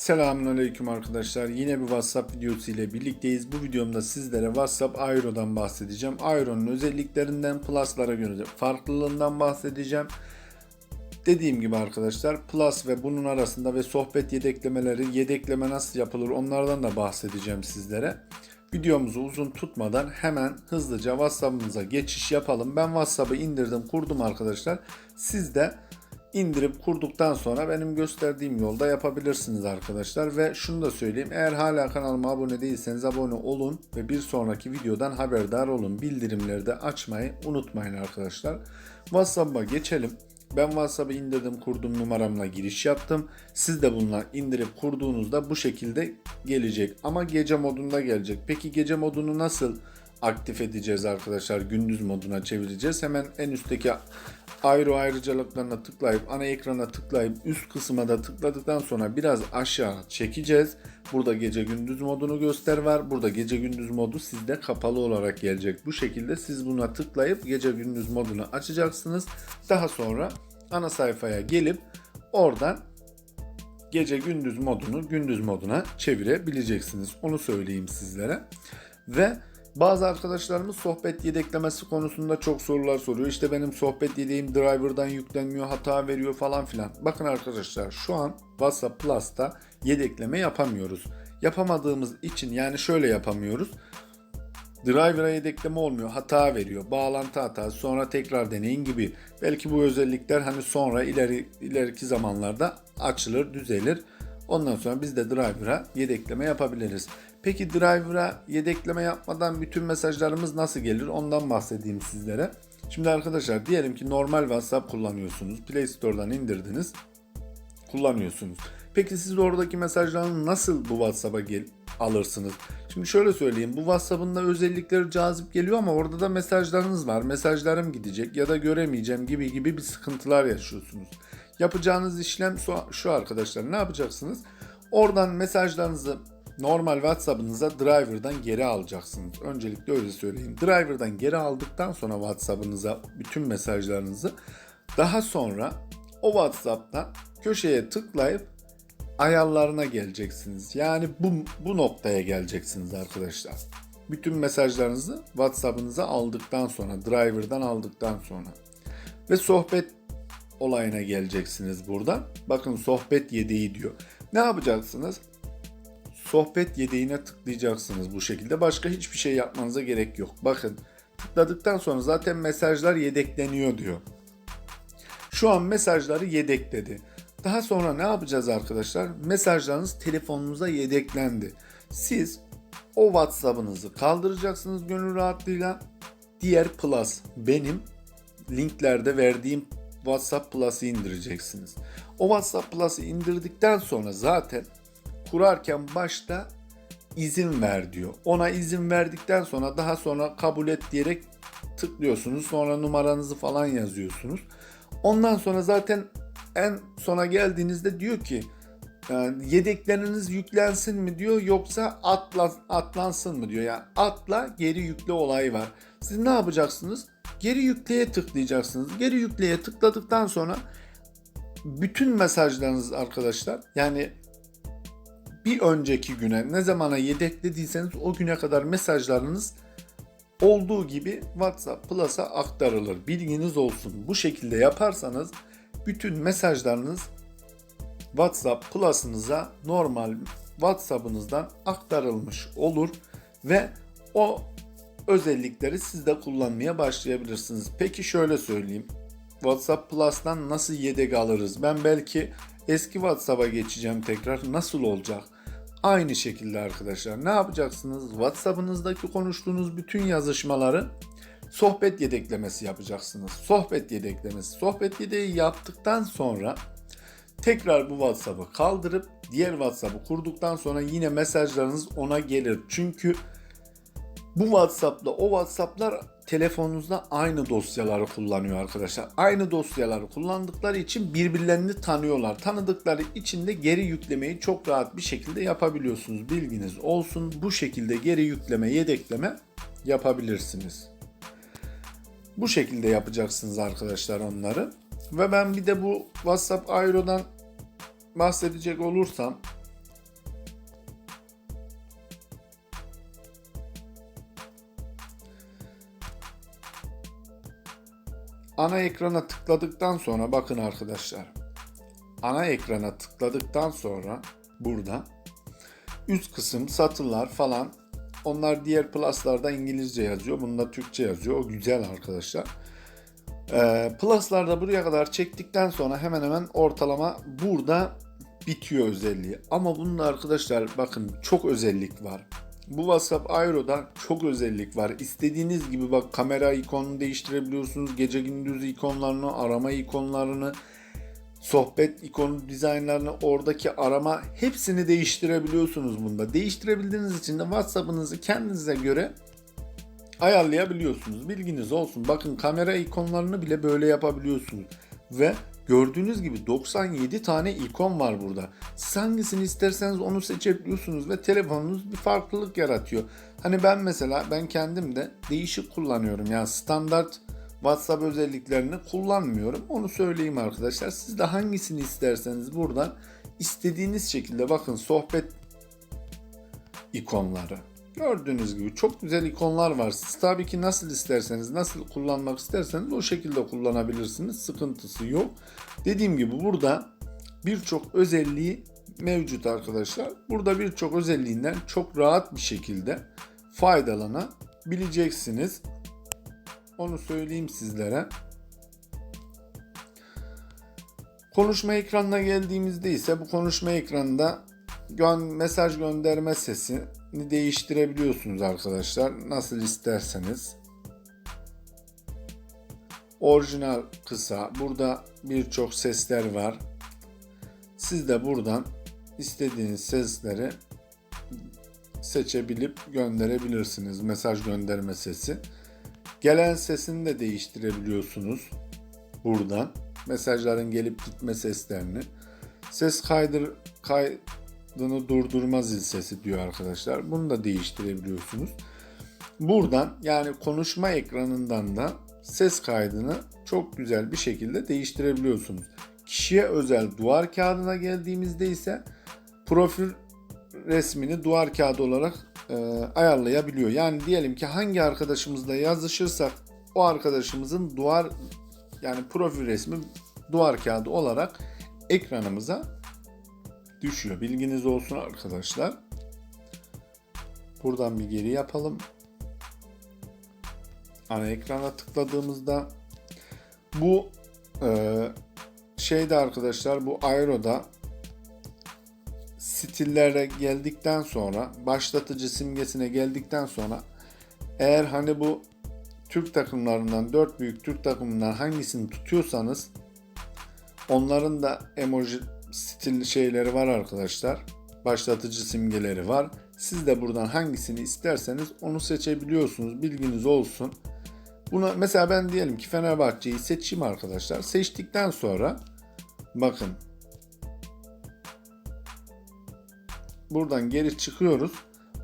Selamünaleyküm arkadaşlar. Yine bir WhatsApp videosu ile birlikteyiz. Bu videomda sizlere WhatsApp Aero'dan bahsedeceğim. Aero'nun özelliklerinden, Plus'lara göre farklılığından bahsedeceğim. Dediğim gibi arkadaşlar Plus ve bunun arasında ve sohbet yedeklemeleri, yedekleme nasıl yapılır onlardan da bahsedeceğim sizlere. Videomuzu uzun tutmadan hemen hızlıca WhatsApp'ımıza geçiş yapalım. Ben WhatsApp'ı indirdim, kurdum arkadaşlar. Siz de indirip kurduktan sonra benim gösterdiğim yolda yapabilirsiniz arkadaşlar. Ve şunu da söyleyeyim. Eğer hala kanalıma abone değilseniz abone olun ve bir sonraki videodan haberdar olun. Bildirimleri de açmayı unutmayın arkadaşlar. WhatsApp'a geçelim. Ben WhatsApp'ı indirdim, kurdum numaramla giriş yaptım. Siz de bununla indirip kurduğunuzda bu şekilde gelecek. Ama gece modunda gelecek. Peki gece modunu nasıl aktif edeceğiz arkadaşlar? Gündüz moduna çevireceğiz. Hemen en üstteki ayrı ayrıcalıklarına tıklayıp ana ekrana tıklayıp üst kısma da tıkladıktan sonra biraz aşağı çekeceğiz. Burada gece gündüz modunu göster var. Burada gece gündüz modu sizde kapalı olarak gelecek. Bu şekilde siz buna tıklayıp gece gündüz modunu açacaksınız. Daha sonra ana sayfaya gelip oradan gece gündüz modunu gündüz moduna çevirebileceksiniz. Onu söyleyeyim sizlere. Ve bazı arkadaşlarımız sohbet yedeklemesi konusunda çok sorular soruyor. İşte benim sohbet yedeğim driver'dan yüklenmiyor, hata veriyor falan filan. Bakın arkadaşlar şu an WhatsApp Plus'ta yedekleme yapamıyoruz. Yapamadığımız için yani şöyle yapamıyoruz. Driver'a yedekleme olmuyor, hata veriyor, bağlantı hatası, sonra tekrar deneyin gibi. Belki bu özellikler hani sonra ileri ileriki zamanlarda açılır, düzelir. Ondan sonra biz de driver'a yedekleme yapabiliriz. Peki driver'a yedekleme yapmadan bütün mesajlarımız nasıl gelir? Ondan bahsedeyim sizlere. Şimdi arkadaşlar diyelim ki normal WhatsApp kullanıyorsunuz. Play Store'dan indirdiniz. Kullanıyorsunuz. Peki siz oradaki mesajları nasıl bu WhatsApp'a gel alırsınız? Şimdi şöyle söyleyeyim. Bu WhatsApp'ın da özellikleri cazip geliyor ama orada da mesajlarınız var. Mesajlarım gidecek ya da göremeyeceğim gibi gibi bir sıkıntılar yaşıyorsunuz. Yapacağınız işlem şu- arkadaşlar. Ne yapacaksınız? Oradan mesajlarınızı normal WhatsApp'ınıza driver'dan geri alacaksınız. Öncelikle öyle söyleyeyim. Driver'dan geri aldıktan sonra WhatsApp'ınıza bütün mesajlarınızı daha sonra o WhatsApp'tan köşeye tıklayıp ayarlarına geleceksiniz. Yani bu, bu noktaya geleceksiniz arkadaşlar. Bütün mesajlarınızı WhatsApp'ınıza aldıktan sonra, driver'dan aldıktan sonra ve sohbet olayına geleceksiniz burada. Bakın sohbet yedeği diyor. Ne yapacaksınız? Sohbet yedeğine tıklayacaksınız bu şekilde. Başka hiçbir şey yapmanıza gerek yok. Bakın tıkladıktan sonra zaten mesajlar yedekleniyor diyor. Şu an mesajları yedekledi. Daha sonra ne yapacağız arkadaşlar? Mesajlarınız telefonunuza yedeklendi. Siz o WhatsApp'ınızı kaldıracaksınız gönül rahatlığıyla. Diğer Plus benim linklerde verdiğim WhatsApp Plus'ı indireceksiniz. O WhatsApp Plus'ı indirdikten sonra zaten kurarken başta izin ver diyor. Ona izin verdikten sonra daha sonra kabul et diyerek tıklıyorsunuz. Sonra numaranızı falan yazıyorsunuz. Ondan sonra zaten en sona geldiğinizde diyor ki yani yedekleriniz yüklensin mi diyor yoksa atla, atlansın mı diyor. Yani atla geri yükle olayı var. Siz ne yapacaksınız? Geri yükleye tıklayacaksınız. Geri yükleye tıkladıktan sonra bütün mesajlarınız arkadaşlar yani bir önceki güne ne zamana yedeklediyseniz o güne kadar mesajlarınız olduğu gibi WhatsApp Plus'a aktarılır. Bilginiz olsun. Bu şekilde yaparsanız bütün mesajlarınız WhatsApp Plus'ınıza normal WhatsApp'ınızdan aktarılmış olur ve o özellikleri siz de kullanmaya başlayabilirsiniz. Peki şöyle söyleyeyim. WhatsApp Plus'tan nasıl yedek alırız? Ben belki eski WhatsApp'a geçeceğim tekrar. Nasıl olacak? Aynı şekilde arkadaşlar. Ne yapacaksınız? WhatsApp'ınızdaki konuştuğunuz bütün yazışmaları sohbet yedeklemesi yapacaksınız. Sohbet yedeklemesi. Sohbet yedeği yaptıktan sonra tekrar bu WhatsApp'ı kaldırıp diğer WhatsApp'ı kurduktan sonra yine mesajlarınız ona gelir. Çünkü bu WhatsApp'la o WhatsApp'lar telefonunuzda aynı dosyaları kullanıyor arkadaşlar. Aynı dosyaları kullandıkları için birbirlerini tanıyorlar. Tanıdıkları için de geri yüklemeyi çok rahat bir şekilde yapabiliyorsunuz. Bilginiz olsun. Bu şekilde geri yükleme, yedekleme yapabilirsiniz. Bu şekilde yapacaksınız arkadaşlar onları. Ve ben bir de bu WhatsApp Aero'dan bahsedecek olursam ana ekrana tıkladıktan sonra bakın arkadaşlar. Ana ekrana tıkladıktan sonra burada üst kısım satırlar falan onlar diğer plus'larda İngilizce yazıyor. Bunda Türkçe yazıyor. O güzel arkadaşlar. Ee, plus'larda buraya kadar çektikten sonra hemen hemen ortalama burada bitiyor özelliği. Ama bunun arkadaşlar bakın çok özellik var. Bu WhatsApp Aero'da çok özellik var. İstediğiniz gibi bak kamera ikonunu değiştirebiliyorsunuz. Gece gündüz ikonlarını, arama ikonlarını, sohbet ikonu dizaynlarını, oradaki arama hepsini değiştirebiliyorsunuz bunda. Değiştirebildiğiniz için de WhatsApp'ınızı kendinize göre ayarlayabiliyorsunuz. Bilginiz olsun. Bakın kamera ikonlarını bile böyle yapabiliyorsunuz. Ve gördüğünüz gibi 97 tane ikon var burada. Hangisini isterseniz onu seçebiliyorsunuz ve telefonunuz bir farklılık yaratıyor. Hani ben mesela ben kendim de değişik kullanıyorum. Yani standart WhatsApp özelliklerini kullanmıyorum. Onu söyleyeyim arkadaşlar. Siz de hangisini isterseniz buradan istediğiniz şekilde bakın sohbet ikonları. Gördüğünüz gibi çok güzel ikonlar var. Siz tabii ki nasıl isterseniz, nasıl kullanmak isterseniz o şekilde kullanabilirsiniz. Sıkıntısı yok. Dediğim gibi burada birçok özelliği mevcut arkadaşlar. Burada birçok özelliğinden çok rahat bir şekilde faydalanabileceksiniz. Onu söyleyeyim sizlere. Konuşma ekranına geldiğimizde ise bu konuşma ekranında gön mesaj gönderme sesini değiştirebiliyorsunuz arkadaşlar. Nasıl isterseniz. Orijinal kısa. Burada birçok sesler var. Siz de buradan istediğiniz sesleri seçebilip gönderebilirsiniz. Mesaj gönderme sesi. Gelen sesini de değiştirebiliyorsunuz buradan. Mesajların gelip gitme seslerini. Ses kaydır kaydını durdurma zil sesi diyor arkadaşlar. Bunu da değiştirebiliyorsunuz. Buradan yani konuşma ekranından da ses kaydını çok güzel bir şekilde değiştirebiliyorsunuz. Kişiye özel duvar kağıdına geldiğimizde ise profil resmini duvar kağıdı olarak e, ayarlayabiliyor. Yani diyelim ki hangi arkadaşımızla yazışırsak o arkadaşımızın duvar yani profil resmi duvar kağıdı olarak ekranımıza düşüyor. Bilginiz olsun arkadaşlar. Buradan bir geri yapalım. Ana ekrana tıkladığımızda bu e, şeyde arkadaşlar bu Aero'da stillere geldikten sonra başlatıcı simgesine geldikten sonra eğer hani bu Türk takımlarından 4 büyük Türk takımından hangisini tutuyorsanız onların da emoji stil şeyleri var arkadaşlar. Başlatıcı simgeleri var. Siz de buradan hangisini isterseniz onu seçebiliyorsunuz. Bilginiz olsun. Buna mesela ben diyelim ki Fenerbahçe'yi seçeyim arkadaşlar. Seçtikten sonra bakın buradan geri çıkıyoruz.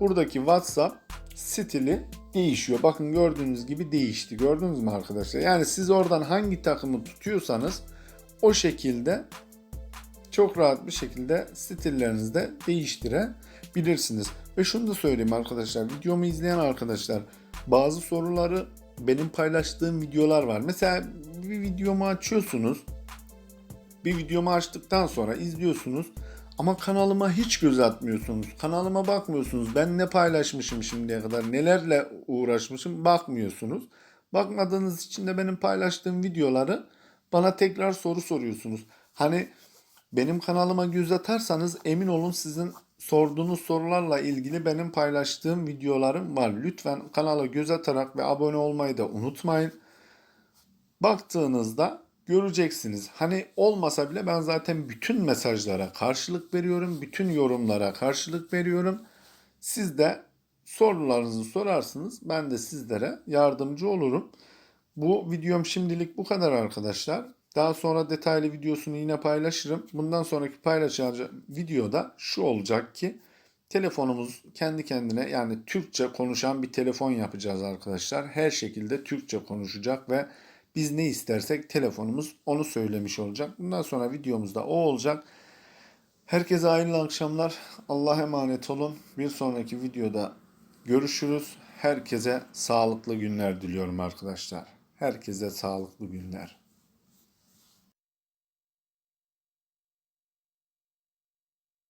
Buradaki WhatsApp stili değişiyor. Bakın gördüğünüz gibi değişti. Gördünüz mü arkadaşlar? Yani siz oradan hangi takımı tutuyorsanız o şekilde çok rahat bir şekilde stillerinizi de değiştirebilirsiniz. Ve şunu da söyleyeyim arkadaşlar. Videomu izleyen arkadaşlar bazı soruları benim paylaştığım videolar var. Mesela bir videomu açıyorsunuz. Bir videomu açtıktan sonra izliyorsunuz. Ama kanalıma hiç göz atmıyorsunuz. Kanalıma bakmıyorsunuz. Ben ne paylaşmışım şimdiye kadar, nelerle uğraşmışım bakmıyorsunuz. Bakmadığınız için de benim paylaştığım videoları bana tekrar soru soruyorsunuz. Hani benim kanalıma göz atarsanız emin olun sizin sorduğunuz sorularla ilgili benim paylaştığım videolarım var. Lütfen kanala göz atarak ve abone olmayı da unutmayın. Baktığınızda göreceksiniz. Hani olmasa bile ben zaten bütün mesajlara karşılık veriyorum. Bütün yorumlara karşılık veriyorum. Siz de sorularınızı sorarsınız. Ben de sizlere yardımcı olurum. Bu videom şimdilik bu kadar arkadaşlar. Daha sonra detaylı videosunu yine paylaşırım. Bundan sonraki paylaşacağım videoda şu olacak ki telefonumuz kendi kendine yani Türkçe konuşan bir telefon yapacağız arkadaşlar. Her şekilde Türkçe konuşacak ve biz ne istersek telefonumuz onu söylemiş olacak. Bundan sonra videomuzda o olacak. Herkese hayırlı akşamlar. Allah'a emanet olun. Bir sonraki videoda görüşürüz. Herkese sağlıklı günler diliyorum arkadaşlar. Herkese sağlıklı günler.